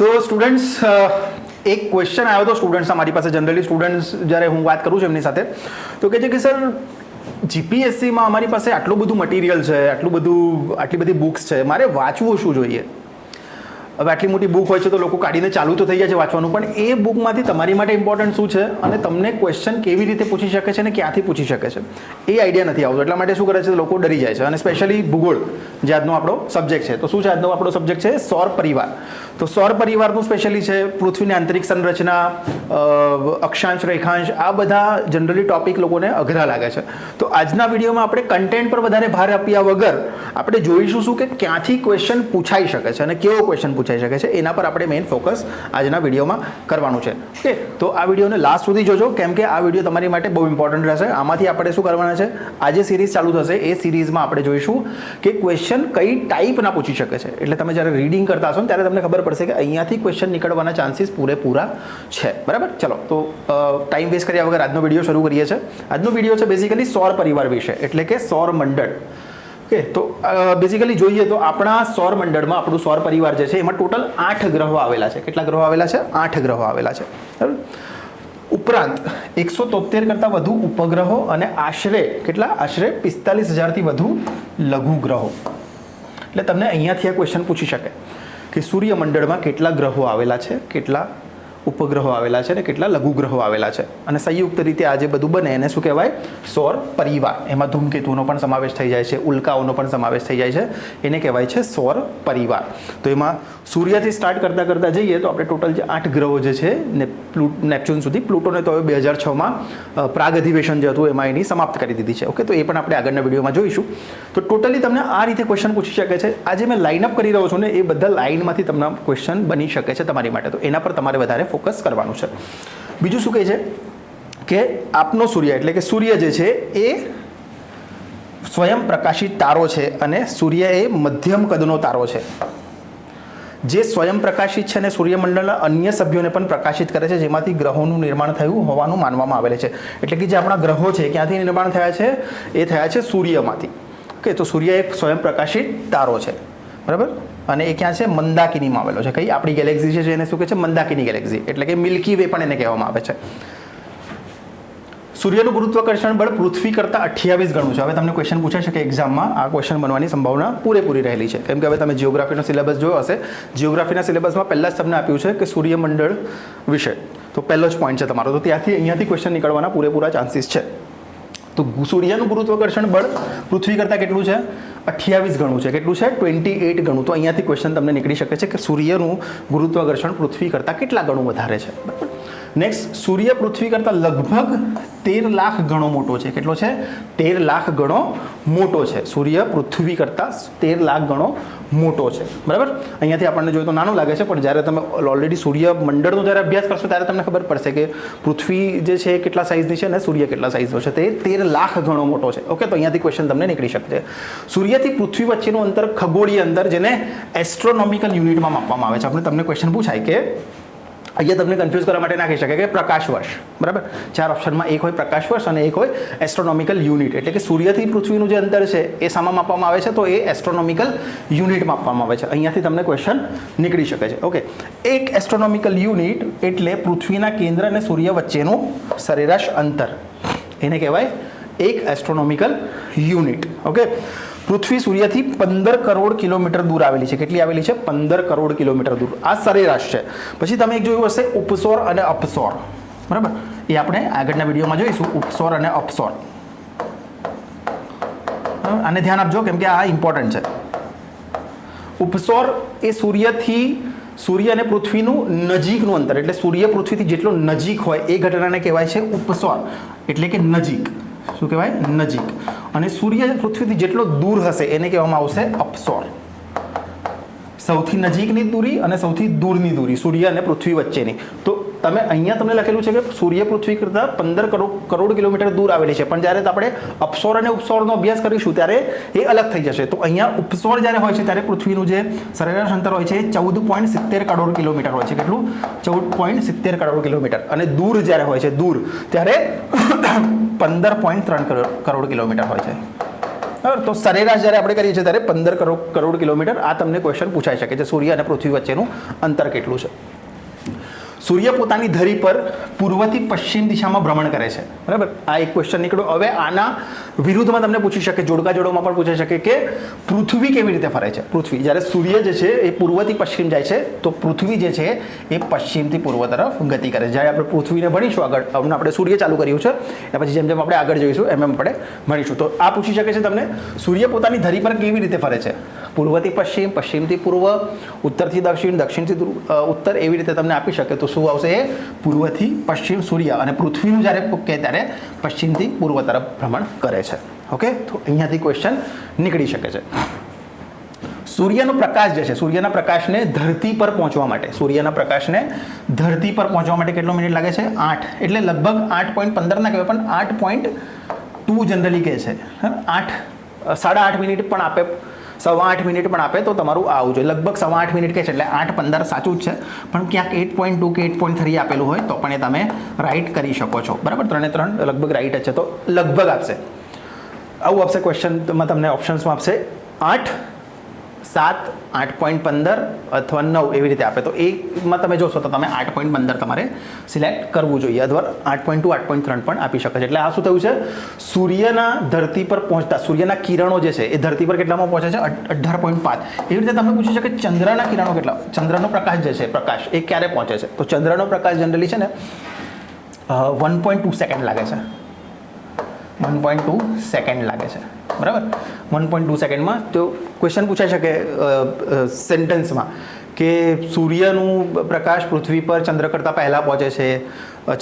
સો students એક question આવ્યો હતો સ્ટુડન્ટ્સના મારી પાસે જનરલી સ્ટુડન્ટ્સ જ્યારે હું વાત કરું છું એમની સાથે, તો કહે છે કે સર જીપીએસસીમાં અમારી પાસે આટલું બધું મટીરિયલ છે, આટલું બધું, આટલી બધી બુક્સ છે, મારે વાંચવું શું જોઈએ? હવે આટલી મોટી બુક હોય છે તો લોકો કાઢીને ચાલુ તો થઈ જાય છે વાંચવાનું, પણ એ બુકમાંથી તમારી માટે ઇમ્પોર્ટન્ટ શું છે? અને તમને ક્વેશ્ચન કેવી રીતે પૂછી શકે છે અને ક્યાંથી પૂછી શકે છે? એ આઈડિયા નથી આવતો, એટલા માટે શું કરે છે? લોકો ડરી જાય છે, અને સ્પેશિયલી ભૂગોળ. જે આજનો આપણો સબ્જેક્ટ છે. તો શું છે આજનો આપણો સબ્જેક્ટ છે? સૌર પરિવાર. તો સૌર પરિવારનું સ્પેશિયલી છે પૃથ્વીની આંતરિક સંરચના અક્ષાંશ, રેખાંશ, આ બધા જનરલી ટોપિક લોકોને અઘરા લાગે છે. તો આજના વિડીયોમાં આપણે કન્ટેન્ટ પર વધારે ભાર આપ્યા વગર આપણે જોઈશું શું કે ક્યાંથી ક્વેશ્ચન પૂછાઈ શકે છે અને કેવો ક્વેશ્ચન પૂછાઈ શકે છે, એના પર આપણે મેઇન ફોકસ આજના વિડીયોમાં કરવાનું છે. ઓકે તો આ વિડીયોને લાસ્ટ સુધી જોજો, કેમ કે આ વીડિયો તમારી માટે બહુ ઇમ્પોર્ટન્ટ રહેશે. આમાંથી આપણે શું કરવાના છે? આજે સિરીઝ ચાલુ થશે. એ સિરીઝમાં આપણે જોઈશું કે ક્વેશ્ચન કઈ ટાઈપના પૂછી શકે છે. એટલે તમે જ્યારે રીડિંગ કરતા હશો ને ત્યારે તમને ખબર પડશે કે અહીંયાથી ક્વેશ્ચન નીકળવાના ચાન્સીસ પૂરેપૂરા છે. બરાબર? ચલો, તો ટાઈમ વેસ્ટ કર્યા વગર આજનો વીડિયો શરૂ કરીએ છીએ. આજનો વીડિયો છે બેઝિકલી સૌર પરિવાર વિશે, એટલે કે સૌર મંડળ. ઓકે, તો બેઝિકલી જોઈએ તો આપણા સૌર મંડળમાં આપણું સૌર પરિવાર જે છે એમાં ટોટલ આઠ ગ્રહો આવેલા છે. કેટલા ગ્રહો આવેલા છે? આઠ ગ્રહો આવેલા છે. બરાબર? ઉપરાંત એકસો તોતેર કરતાં વધુ ઉપગ્રહો અને આશરે, કેટલા? આશરે પિસ્તાલીસ હજારથી વધુ લઘુ ગ્રહો એટલે તમને અહીંયાથી આ ક્વેશ્ચન પૂછી શકે કે સૂર્યમંડળમાં કેટલા ગ્રહો આવેલા છે કેટલા ઉપગ્રહો આવેલા છે અને કેટલા લઘુ ગ્રહો આવેલા છે. અને સંયુક્ત રીતે આ જે બધું બને એને શું કહેવાય? સૌર પરિવાર. એમાં ધૂમકેતુનો પણ સમાવેશ થઈ જાય છે, ઉલ્કાઓનો પણ સમાવેશ થઈ જાય છે. એને કહેવાય છે સૌર પરિવાર. તો એમાં સૂર્યથી સ્ટાર્ટ કરતાં કરતાં જઈએ તો આપણે ટોટલ જે આઠ ગ્રહો જે છે ને પ્લુ નેપચ્યુન સુધી, પ્લુટોને તો હવે બે હજાર છમાં પ્રાગ અધિવેશન જે હતું એમાં એની સમાપ્ત કરી દીધી છે. ઓકે, તો એ પણ આપણે આગળના વિડીયોમાં જોઈશું. તો ટોટલી તમને આ રીતે ક્વેશ્ચન પૂછી શકે છે. આજે મેં લાઇનઅપ કરી રહ્યો છું ને એ બધા લાઇનમાંથી તમને ક્વેશ્ચન બની શકે છે તમારી માટે. તો એના પર તમારે વધારે ફોકસ કરવાનું છે. બીજું શું કહે છે? કે આપનો સૂર્ય, એટલે કે સૂર્ય જે છે એ સ્વયં પ્રકાશિત તારો છે અને સૂર્ય એ મધ્યમ કદનો તારો છે. જે સ્વયં પ્રકાશિત છે અને સૂર્યમંડળના અન્ય સભ્યોને પણ પ્રકાશિત કરે છે, જેમાંથી ગ્રહોનું નિર્માણ થયું હોવાનું માનવામાં આવેલ છે. એટલે કે જે આપણા ગ્રહો છે, ક્યાંથી નિર્માણ થયા છે? એ થયા છે સૂર્યમાંથી. ઓકે, તો સૂર્ય એક સ્વયં પ્રકાશિત તારો છે. બરાબર? અને એ ક્યાં છે? મંદાકિનીમાં આવેલો છે. કઈ? આપણી ગેલેક્સી છે એને શું કહે છે? મંદાકિની ગેલેક્સી એટલે કે મિલ્કી વે પણ એને કહેવામાં આવે છે. સૂર્યનું ગુરુત્વાકર્ષણ બળ પૃથ્વી કરતાં અઠ્યાવીસ ગણું છે. હવે તમને ક્વેશ્ચન પૂછાઈ શકે એક્ઝામમાં આ ક્વેશ્ચન બનવાની સંભાવના પૂરેપૂરી રહેલી છે. કેમ કે હવે તમે જિયોગ્રાફીનો સિલેબસ જોયો હશે. જિયોગ્રાફીના સિલેબસમાં પહેલાં જ તમને આપ્યું છે કે સૂર્યમંડળ વિશે. તો પહેલો જ પોઈન્ટ છે તમારો. તો ત્યાંથી અહીંયાથી ક્વેશ્ચન નીકળવાના પૂરેપૂરા ચાન્સીસ છે. તો સૂર્યનું ગુરુત્વાકર્ષણ બળ પૃથ્વી કરતાં કેટલું છે? અઠ્યાવીસ ગણું છે. કેટલું છે? ટ્વેન્ટી એઇટ ગણું. તો અહીંયાથી ક્વેશ્ચન તમને નીકળી શકે છે કે સૂર્યનું ગુરુત્વાકર્ષણ પૃથ્વી કરતાં કેટલા ગણું વધારે છે? બરાબર નેક્સ્ટ સૂર્ય પૃથ્વી કરતાં લગભગ તેર લાખ ગણો મોટો છે. કેટલો છે? તેર લાખ ગણો મોટો છે. સૂર્ય પૃથ્વી કરતાં તેર લાખ ગણો મોટો છે. બરાબર? અહીંયાથી આપણને જોઈએ તો નાનું લાગે છે, પણ જ્યારે તમે ઓલરેડી સૂર્ય મંડળનો જ્યારે અભ્યાસ કરશો, ત્યારે તમને ખબર પડશે કે પૃથ્વી જે છે કેટલા સાઇઝની છે અને સૂર્ય કેટલા સાઇઝનો છે. તે તેર લાખ ગણો મોટો છે. ઓકે તો અહીંયાથી ક્વેશ્ચન તમને નીકળી શકશે. સૂર્યથી પૃથ્વી વચ્ચેનું અંતર ખગોળીય અંતર જેને એસ્ટ્રોનોમિકલ યુનિટમાં માપવામાં આવે છે. આપણે તમને ક્વેશ્ચન પૂછાય કે અહીંયા તમને કન્ફ્યુઝ કરવા માટે નાખી શકે કે પ્રકાશ વર્ષ, બરાબર? ચાર ઓપ્શનમાં એક હોય પ્રકાશ વર્ષ અને એક હોય એસ્ટ્રોનોમિકલ યુનિટ એટલે કે સૂર્યથી પૃથ્વીનું જે અંતર છે, એ સામા માપવામાં આવે છે, તો એ એસ્ટ્રોનોમિકલ યુનિટ માપવામાં આવે છે. અહીંયાથી તમને ક્વેશ્ચન નીકળી શકે છે. ઓકે એક એસ્ટ્રોનોમિકલ યુનિટ એટલે પૃથ્વીના કેન્દ્ર અને સૂર્ય વચ્ચેનું સરેરાશ અંતર. એને કહેવાય એક એસ્ટ્રોનોમિકલ યુનિટ ઓકે પૃથ્વી સૂર્યથી પંદર કરોડ કિલોમીટર દૂર આવેલી છે. કેટલી આવેલી છે? પંદર કરોડ કિલોમીટર દૂર. આ સરેરાશ છે. પછી તમે એક જોયું હશે, ઉપસોર અને અપસોર. બરાબર? એ આપણે આગળના વિડીયોમાં જોઈશું, ઉપસોર અને અપસોર? આને ધ્યાન આપજો, કેમ કે આ ઇમ્પોર્ટન્ટ છે. ઉપસોર એ સૂર્યથી, સૂર્ય અને પૃથ્વીનું નજીકનું અંતર, એટલે સૂર્ય પૃથ્વીથી જેટલો નજીક હોય, એ ઘટનાને કહેવાય છે ઉપસોર. એટલે કે નજીક. શું કહેવાય? નજીક. અને સૂર્ય પૃથ્વીથી જેટલો દૂર હશે, એને કહેવામાં આવશે અપસોર સૌથી નજીકની દૂરી અને સૌથી દૂરની દૂરી, સૂર્ય અને પૃથ્વી વચ્ચેની. તો તમે અહીંયા તમને લખેલું છે કે સૂર્ય પૃથ્વી કરતાં પંદર કરોડ કરોડ કિલોમીટર દૂર આવેલી છે. પણ જ્યારે આપણે અપસોર અને ઉપસોરનો અભ્યાસ કરીશું, ત્યારે એ અલગ થઈ જશે. તો અહીંયા ઉપસોર જ્યારે હોય છે, ત્યારે પૃથ્વીનું જે સરેરાશ અંતર હોય છે ચૌદ પોઈન્ટ સિત્તેર કરોડ કિલોમીટર હોય છે. કેટલું? ચૌદ પોઈન્ટ સિત્તેર કરોડ કિલોમીટર. અને દૂર જ્યારે હોય છે, દૂર, ત્યારે પંદર પોઈન્ટ ત્રણ કરોડ કરોડ કિલોમીટર હોય છે. બરાબર? તો સરેરાશ જ્યારે આપણે કરીએ છીએ, ત્યારે પંદર કરોડ કરોડ કિલોમીટર આ તમને ક્વેશ્ચન પૂછાઈ શકે છે, સૂર્ય અને પૃથ્વી વચ્ચેનું અંતર કેટલું છે? સૂર્ય પોતાની ધરી પર પૂર્વથી પશ્ચિમ દિશામાં ભ્રમણ કરે છે. બરાબર? આ એક ક્વેશ્ચન નીકળ્યો. હવે આના વિરુદ્ધમાં તમને પૂછી શકે, જોડકા જોડોમાં પણ પૂછાઈ શકે કે પૃથ્વી કેવી રીતે ફરે છે? પૃથ્વી. જ્યારે સૂર્ય જે છે એ પૂર્વથી પશ્ચિમ જાય છે, તો પૃથ્વી જે છે એ પશ્ચિમથી પૂર્વ તરફ ગતિ કરે છે. જ્યારે આપણે પૃથ્વીને ભણીશું આગળ, હમણાં આપણે સૂર્ય ચાલુ કર્યું છે એ પછી જેમ જેમ આપણે આગળ જઈશું, એમ એમ આપણે ભણીશું. તો આ પૂછી શકે છે તમને, સૂર્ય પોતાની ધરી પર કેવી રીતે ફરે છે? પૂર્વથી પશ્ચિમ, પશ્ચિમથી પૂર્વ, ઉત્તરથી દક્ષિણ, દક્ષિણથી ઉત્તર એવી રીતે તમને આપી શકે. તો શું આવશે? એ પૂર્વથી પશ્ચિમ સૂર્ય અને પૃથ્વીનું જ્યારે કહે ત્યારે પશ્ચિમથી પૂર્વ તરફ ભ્રમણ કરે છે. ઓકે? તો અહીંયાથી ક્વેશ્ચન નીકળી શકે છે. સૂર્યનો પ્રકાશ જે છે, સૂર્યના પ્રકાશને ધરતી પર પહોંચવા માટે, સૂર્યના પ્રકાશને ધરતી પર પહોંચવા માટે કેટલો મિનિટ લાગે છે? આઠ. એટલે લગભગ આઠ પોઈન્ટ પંદર ના કહેવાય, પણ આઠ પોઈન્ટ ટુ જનરલી કહે છે. આઠ સાડા આઠ મિનિટ પણ આપે સવા આઠ મિનિટ પણ આપે તો તમારું આવું જોઈએ. લગભગ સવા આઠ મિનિટ કે છે એટલે આઠ પંદર સાચું જ છે. પણ ક્યાંક એટ પોઈન્ટ ટુ કે એટ પોઈન્ટ થ્રી આપેલું હોય તો પણ એ તમે રાઇટ કરી શકો છો. બરાબર? ત્રણે ત્રણ લગભગ રાઇટ છે. તો લગભગ આપશે. આવું આપશે ક્વેશ્ચનમાં તમને ઓપ્શન્સમાં આપશે. આઠ સાત, આઠ પોઈન્ટ પંદર અથવા નવ એવી રીતે આપે. તો એમાં તમે જોશો તો તમે આઠ પોઈન્ટ પંદર તમારે સિલેક્ટ કરવું જોઈએ. અથવા આઠ પોઈન્ટ ટુ, આઠ પોઈન્ટ ત્રણ પણ આપી શકે છે. એટલે આ શું થયું છે? સૂર્યના ધરતી પર પહોંચતા, સૂર્યના કિરણો જે છે, એ ધરતી પર કેટલામાં પહોંચે છે? અઢાર પોઈન્ટ પાંચ. એવી રીતે તમને પૂછી શકે ચંદ્રના કિરણો કેટલા, ચંદ્રનો પ્રકાશ જે છે, પ્રકાશ, એ ક્યારે પહોંચે છે? તો ચંદ્રનો પ્રકાશ જનરલી છે ને વન પોઈન્ટ ટુ સેકન્ડ લાગે છે. વન પોઈન્ટ ટુ સેકન્ડ લાગે છે. બરાબર? વન પોઈન્ટ ટુ સેકન્ડમાં તો ક્વેશ્ચન પૂછાઈ શકે સેન્ટેન્સમાં કે સૂર્યનું પ્રકાશ પૃથ્વી પર ચંદ્ર કરતાં પહેલાં પહોંચે છે,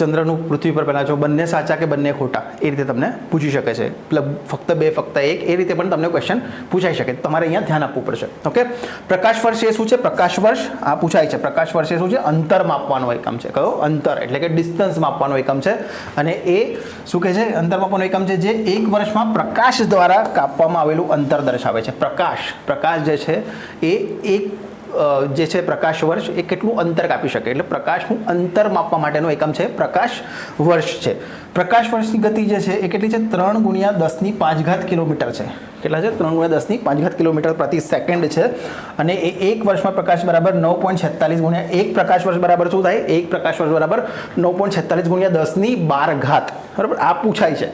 ચંદ્રનું પૃથ્વી પર પહેલાં જો બંને સાચા કે બંને ખોટા, એ રીતે તમને પૂછી શકે છે. મતલબ ફક્ત બે, ફક્ત એક, એ રીતે પણ તમને ક્વેશ્ચન પૂછાઈ શકે. તમારે અહીંયા ધ્યાન આપવું પડશે. ઓકે પ્રકાશ વર્ષ એ શું છે? પ્રકાશ વર્ષ, આ પૂછાય છે. પ્રકાશ વર્ષ એ શું છે? અંતર માપવાનો એકમ છે. કયો? અંતર, એટલે કે ડિસ્ટન્સ માપવાનો એકમ છે. અને એ શું કહે છે? અંતર માપવાનો એકમ છે જે એક વર્ષમાં પ્રકાશ દ્વારા કાપવામાં આવેલું અંતર દર્શાવે છે. પ્રકાશ પ્રકાશ જે છે એ એક જે છે પ્રકાશ વર્ષ, એ કેટલું અંતર કાપી શકે. એટલે પ્રકાશનું અંતર માપવા માટેનો એકમ છે પ્રકાશ વર્ષ છે. પ્રકાશ વર્ષની ગતિ જે છે, એ કેટલી છે? ત્રણ ગુણ્યા દસની પાંચ ઘાત કિલોમીટર છે. કેટલા છે? ત્રણ ગુણ્યા દસની પાંચ ઘાત કિલોમીટર પ્રતિ સેકન્ડ છે. અને એ એક વર્ષમાં પ્રકાશ બરાબર નવ પોઈન્ટ છેતાલીસ ગુણ્યા એક પ્રકાશ વર્ષ બરાબર શું થાય? એક પ્રકાશ વર્ષ બરાબર નવ પોઈન્ટ છેતાલીસ ગુણ્યા દસની બાર ઘાત. બરાબર? આ પૂછાય છે.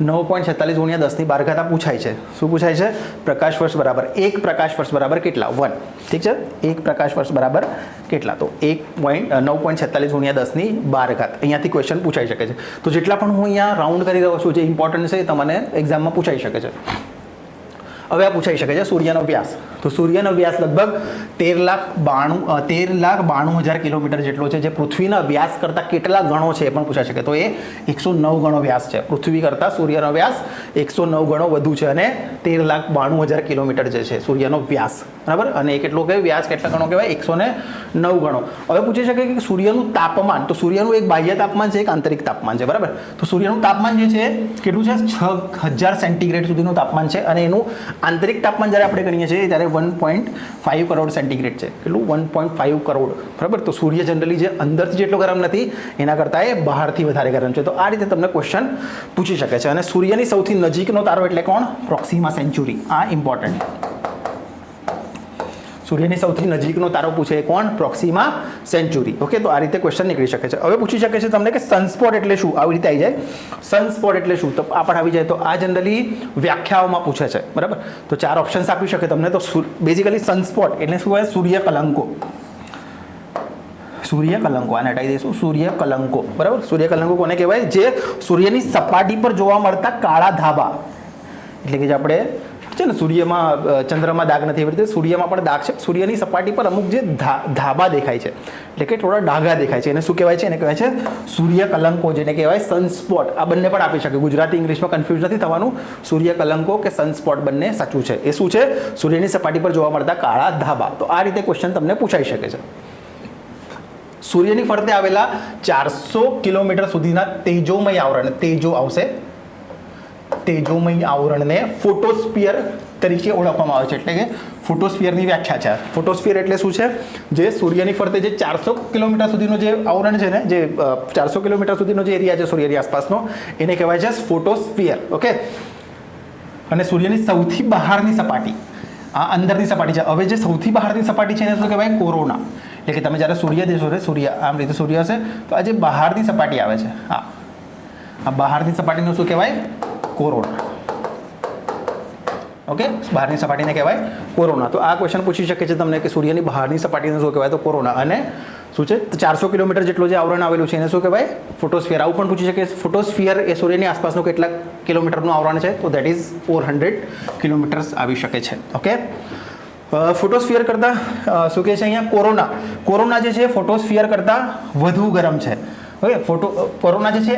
નવ પોઈન્ટ છેતાલીસ ગુણ્યા દસની બાર ઘાતા પૂછાય છે. શું પૂછાય છે? પ્રકાશ વર્ષ બરાબર એક પ્રકાશ વર્ષ બરાબર કેટલા? વન. ઠીક છે? એક પ્રકાશ વર્ષ બરાબર કેટલા? તો એક પોઈન્ટ નવ પોઈન્ટ છેતાલીસ ગુણ્યા દસની બાર ઘાત. અહીંયાથી ક્વેશ્ચન પૂછાઈ શકે છે. તો જેટલા પણ હું અહીંયા રાઉન્ડ કરી રહ્યો છું, જે ઇમ્પોર્ટન્ટ છે એ તમને એક્ઝામમાં પૂછાઈ શકે છે. હવે આ પૂછાઈ શકે છે સૂર્યનો વ્યાસ. તો સૂર્યનો વ્યાસ લગભગ તેર લાખ બાણું તેર લાખ બાણું હજાર કિલોમીટર જેટલો છે, જે પૃથ્વીના વ્યાસ કરતાં કેટલા ગણો છે એ પણ પૂછાઈ શકે. તો એ એકસો નવ ગણો વ્યાસ છે. પૃથ્વી કરતાં સૂર્યનો વ્યાસ એકસો નવ ગણો વધુ છે અને તેર લાખ બાણું હજાર કિલોમીટર જે છે, સૂર્યનો વ્યાસ. બરાબર? અને એ કેટલો કહેવાય વ્યાસ કેટલા ગણો કહેવાય? એકસો ને નવ ગણો. હવે પૂછી શકે કે સૂર્યનું તાપમાન, તો સૂર્યનું એક બાહ્ય તાપમાન છે, એક આંતરિક તાપમાન છે. બરાબર? તો સૂર્યનું તાપમાન જે છે, કેટલું છે? છ હજાર સેન્ટીગ્રેડ સુધીનું તાપમાન છે અને એનું આંતરિક તાપમાન જ્યારે આપણે ગણીએ છીએ, ત્યારે one point five crore centigrade છે. કેટલું? One point five crore. બરાબર? તો સૂર્ય જનરલી જે અંદરથી જેટલો ગરમ નથી, એના કરતાં એ બહારથી વધારે ગરમ છે. તો આ રીતે તમને ક્વેશ્ચન પૂછી શકે છે. અને સૂર્યની સૌથી નજીકનો તારો એટલે કોણ? પ્રોક્સિમા સેન્ચુરી આ ઇમ્પોર્ટન્ટ સૂર્યની સૌથી નજીકનો તારો પૂછે કોણ? પ્રોક્સિમા સેન્ચુરી ઓકે તો આ રીતે ક્વેશ્ચન નીકળી શકે છે. હવે પૂછી શકે છે તમને કે સનસ્પોટ એટલે શું? આવી રીતે આવી જાય. સનસ્પોટ એટલે શું? તો આ પણ આવી જાય. તો આ જનરલી વ્યાખ્યાઓમાં પૂછે છે. બરાબર? તો ચાર ઓપ્શન્સ આપી શકે તમને. તો બેઝિકલી સનસ્પોટ એટલે શું હોય? સૂર્ય કલંકો સૂર્ય કલંકો આને હટાવી દઈશું. સૂર્ય કલંકો બરાબર? સૂર્ય કલંકો કોને કહેવાય? જે સૂર્યની સપાટી પર જોવા મળતા કાળા ધાબા. એટલે કે જે આપણે છે ને, સૂર્યમાં ચંદ્રમાં દાગ નથી. એવી રીતે સૂર્યમાં પણ દાગ છે. સૂર્યની સપાટી પર અમુક જે ધાબા દેખાય છે, એટલે કે થોડા ડાઘા દેખાય છે. એને શું કહેવાય છે? એને કહેવાય છે સૂર્ય કલંકો જેને કહેવાય સનસ્પોટ આ બંને પણ આપી શકે ગુજરાતી, ઇંગ્લિશમાં કન્ફ્યુઝ નથી થવાનું. સૂર્ય કલંકો કે સનસ્પોટ બંને સાચું છે. એ શું છે? સૂર્યની સપાટી પર જોવા મળતા કાળા ધાબા. તો આ રીતે ક્વેશ્ચન તમને પૂછાઈ શકે છે. સૂર્યની ફરતે આવેલા ચારસો કિલોમીટર સુધીના તેજોમય આવરણ, તેજો આવશે. તેજોમય આવરણને ફોટોસ્પિયર તરીકે ઓળખવામાં આવે છે. એટલે કે ફોટોસ્પિયરની વ્યાખ્યા છે. ફોટોસ્પિયર એટલે શું છે? જે સૂર્યની ફરતે જે ચારસો કિલોમીટર સુધીનો જે આવરણ છે ને, જે ચારસો કિલોમીટર સુધીનો જે એરિયા છે સૂર્યની આસપાસનો, એને કહેવાય છે ફોટોસ્પિયર ઓકે? અને સૂર્યની સૌથી બહારની સપાટી, આ અંદરની સપાટી છે. હવે જે સૌથી બહારની સપાટી છે એને શું કહેવાય? કોરોના. એટલે કે તમે જ્યારે સૂર્ય દેશો છે, સૂર્ય, આમ રીતે સૂર્ય હશે, તો આ જે બહારની સપાટી આવે છે, હા. આ બહારની સપાટીનું શું કહેવાય? કોરોના. ઓકે બહારની સપાટીને કહેવાય કોરોના. તો આ ક્વેશ્ચન પૂછી શકે છે તમને કે સૂર્યની બહારની સપાટીને શું કહેવાય? તો કોરોના. અને શું છે? ચારસો કિલોમીટર જેટલું જે આવરણ આવેલું છે એને શું કહેવાય? ફોટોસ્ફિયર. આવું પણ પૂછી શકે. ફોટોસ્ફિયર એ સૂર્યની આસપાસનું કેટલા કિલોમીટરનું આવરણ છે? તો that is four hundred kilometres આવી શકે છે. ઓકે ફોટોસ્ફિયર કરતાં શું કહે છે અહીંયા? કોરોના. કોરોના જે છે, ફોટોસ્ફિયર કરતાં વધુ ગરમ છે. ઓકે ફોટો કોરોના જે છે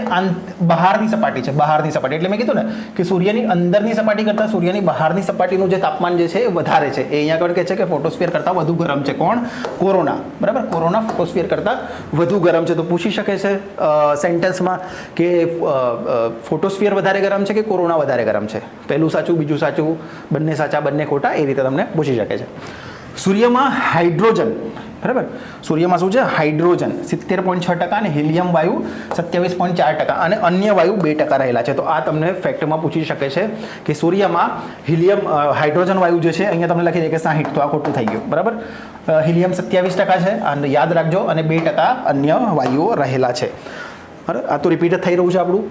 બહારની સપાટી છે, બહારની સપાટી. એટલે મેં કીધું ને કે સૂર્યની અંદરની સપાટી કરતાં સૂર્યની બહારની સપાટીનું જે તાપમાન જે છે એ વધારે છે. એ અહીંયા આગળ કહે છે કે ફોટોસ્ફિયર કરતાં વધુ ગરમ છે. કોણ? કોરોના. બરાબર? કોરોના ફોટોસ્ફિયર કરતાં વધુ ગરમ છે. તો પૂછી શકે છે સેન્ટેન્સમાં કે ફોટોસ્ફિયર વધારે ગરમ છે કે કોરોના વધારે ગરમ છે? પહેલું સાચું, બીજું સાચું, બંને સાચા, બંને ખોટા, એ રીતે તમને પૂછી શકે છે. સૂર્યમાં હાઇડ્રોજન, બરાબર? સૂર્યમાં શું છે? હાઇડ્રોજન, સિત્તેર પોઈન્ટ છ ટકા અને હિલિયમ વાયુ સત્યાવીસ પોઈન્ટ ચાર ટકા અને અન્ય વાયુ બે ટકા રહેલા છે. તો આ તમને ફેક્ટમાં પૂછી શકે છે કે સૂર્યમાં હિલિયમ હાઇડ્રોજન વાયુ જે છે, અહીંયા તમને લખી દે કે સાહીઠ, તો આ ખોટું થઈ ગયું, બરાબર? હિલિયમ સત્યાવીસ ટકા છે, અને યાદ રાખજો, અને બે ટકા અન્ય વાયુઓ રહેલા છે. બરાબર? આ તો રિપીટ થઈ રહ્યું છે આપણું.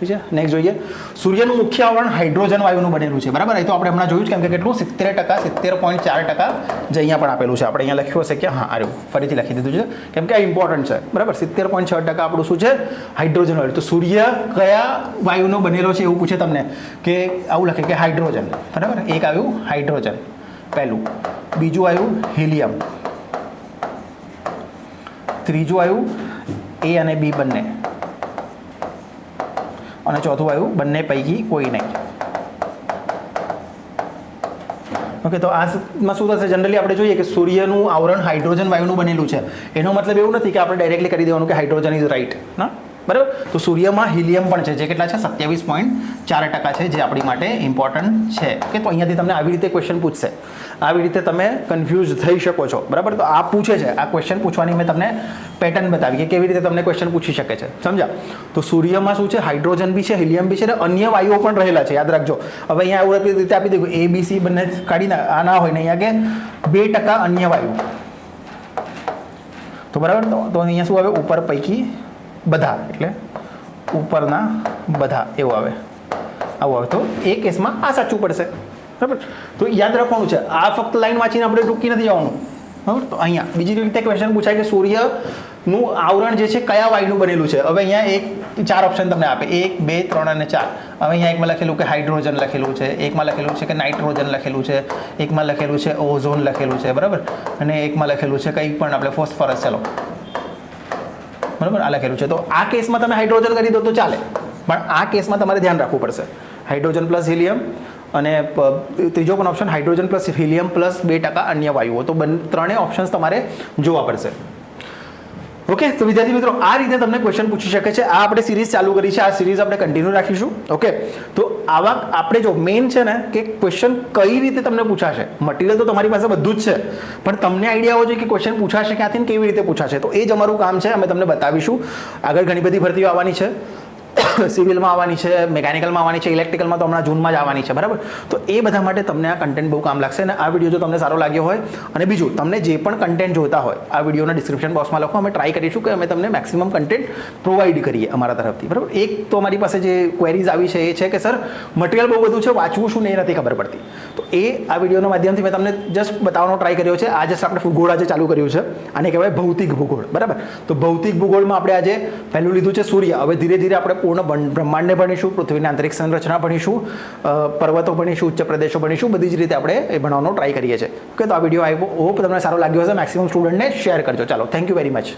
ઠીક છે? નેક્સ્ટ જોઈએ. સૂર્યનું મુખ્ય આવરણ હાઇડ્રોજન વાયુનું બનેલું છે. બરાબર? એ તો આપણે હમણાં જોયું છે કેમ કે કેટલું? સિત્તેર ટકા, સિત્તેર પોઈન્ટ ચાર ટકા જે અહીંયા પણ આપેલું છે. આપણે અહીંયા લખ્યું હશે કે હા આર્યું ફરીથી લખી દીધું છે. કેમ કે આ ઇમ્પોર્ટન્ટ છે. બરાબર? સિત્તેર પોઈન્ટ છ ટકા આપણું શું છે? હાઇડ્રોજન વાયુ. તો સૂર્ય કયા વાયુનો બનેલો છે એવું પૂછે તમને? કે આવું લખે કે હાઇડ્રોજન બરાબર? એક આવ્યું હાઇડ્રોજન પહેલું. બીજું આવ્યું હિલિયમ ત્રીજું આવ્યું એ અને બી બંને. અને ચોથું આવ્યું, બંને પૈકી કોઈ નહીં. ઓકે તો આમાં શું થશે? જનરલી આપણે જોઈએ કે સૂર્યનું આવરણ હાઇડ્રોજન વાયુનું બનેલું છે. એનો મતલબ એવું નથી કે આપણે ડાયરેક્ટલી કરી દેવાનું કે હાઇડ્રોજન ઇઝ રાઇટ ના? બરાબર? તો સૂર્યમાં હિલિયમ પણ છે. જે કેટલા છે? સત્યાવીસ પોઈન્ટ ચાર ટકા છે, જે આપણી માટે ઇમ્પોર્ટન્ટ છે. કે તો અહીંયાથી તમને આવી રીતે ક્વેશ્ચન પૂછશે. આવી રીતે તમે કન્ફ્યુઝ થઈ શકો છો. બરાબર? તો આ પૂછે છે. આ ક્વેશ્ચન પૂછવાની મેં તમને પેટર્ન બતાવી કે કેવી રીતે તમને ક્વેશ્ચન પૂછી શકે છે. સમજા તો સૂર્યમાં શું છે? હાઇડ્રોજન બી છે હિલિયમ બી છે અને અન્ય વાયુઓ પણ રહેલા છે. યાદ રાખજો. હવે અહીંયા એવું રીતે આપી દીધું એ બી સી બંને કાઢી ના આ ના હોય ને અહીંયા કે બે ટકા અન્ય વાયુ. તો બરાબર? તો અહીંયા શું આવે? ઉપર પૈકી બધા. એટલે ઉપરના બધા. એવું આવે. આવું આવે. તો એ કેસમાં આ સાચું પડશે. બરાબર તો યાદ રાખવાનું છે, આ ફક્ત લાઈન વાંચીને આપણે ટૂંકી નથી જવાનું. બરાબર તો અહીંયા, બીજી રીતે ક્વેશ્ચન પૂછાય કે સૂર્યનું આવરણ જે છે, કયા વાયુનું બનેલું છે? હવે અહીંયા એક ચાર ઓપ્શન તમને આપે. એક, બે, ત્રણ અને ચાર. હવે અહીંયા એકમાં લખેલું કે હાઇડ્રોજન લખેલું છે, એકમાં લખેલું છે કે નાઇટ્રોજન લખેલું છે, એકમાં લખેલું છે ઓઝોન લખેલું છે, બરાબર? અને એકમાં લખેલું છે કંઈક પણ આપણે ફોસ્ફરસ ચલો. બરાબર? આ લખેલું છે. તો આ કેસમાં તમે હાઇડ્રોજન કરી દો તો ચાલે. પણ આ કેસમાં તમારે ધ્યાન રાખવું પડશે. હાઇડ્રોજન પ્લસ હિલિયમ અને ત્રીજો પણ option hydrogen plus helium plus બે ટકા અન્ય વાયુઓ. તો ત્રણેય ઓપ્શન્સ તમારે જોવા પડશે. ઓકે તો વિદ્યાર્થી મિત્રો, આ રીતે તમને ક્વેશ્ચન પૂછી શકે છે. આ આપણે સિરીઝ ચાલુ કરી છે. આ સિરીઝ આપણે કન્ટિન્યુ રાખીશું. ઓકે તો આવા આપણે જો મેઇન છે ને, કે ક્વેશ્ચન કઈ રીતે તમને પૂછાશે? મટીરિયલ તો તમારી પાસે બધું જ છે. પણ તમને આઈડિયા હોવો જોઈએ કે ક્વેશ્ચન પૂછાશે ક્યાંથી કેવી રીતે પૂછાશે. તો એ જ અમારું કામ છે. અમે તમને બતાવીશું. આગળ ઘણી બધી ભરતીઓ આવવાની છે. સિવિલમાં આવવાની છે, મેકેનિકલમાં આવવાની છે, ઇલેક્ટ્રિકલમાં તો હમણાં જૂનમાં જ આવવાની છે, બરાબર? તો એ બધા માટે તમને આ કન્ટેન્ટ બહુ કામ લાગશે અને આ વીડિયો જો તમને સારો લાગ્યો હોય અને બીજું, તમને જે પણ કન્ટેન્ટ જોતા હોય, આ વિડીયોના ડિસ્ક્રિપ્શન બોક્સમાં લખો, અમે ટ્રાય કરીશું કે અમે તમને મેક્સિમમ કન્ટેન્ટ પ્રોવાઈડ કરીએ અમારા તરફથી, બરાબર? એક તો અમારી પાસે જે ક્વેરીઝ આવી છે એ છે કે સર મટીરિયલ બહુ બધું છે, વાંચવું શું ને એ નથી ખબર પડતી. તો એ આ વિડીયોના માધ્યમથી મેં તમને જસ્ટ બતાવવાનો ટ્રાય કર્યો છે. આ જસ્ટ આપણે ભૂગોળ આજે ચાલુ કર્યું છે આને કહેવાય ભૌતિક ભૂગોળ, બરાબર? તો ભૌતિક ભૂગોળમાં આપણે આજે પહેલું લીધું છે સૂર્ય, હવે ધીરે ધીરે આપણે પૂર્ણ બ્રહ્માંડને ભણીશું, પૃથ્વીની આંતરિક સંરચના ભણીશું પર્વતો ભણીશું, ઉચ્ચ પ્રદેશો ભણીશું, બધી જ રીતે આપણે એ ભણવાનો ટ્રાય કરીએ છીએ. ઓકે, તો આ વીડિયો આવ્યો હોપ તમને સારો લાગ્યો હશે. મેક્સિમમ સ્ટુડન્ટને શેર કરજો. ચાલો થેન્ક યુ વેરી મચ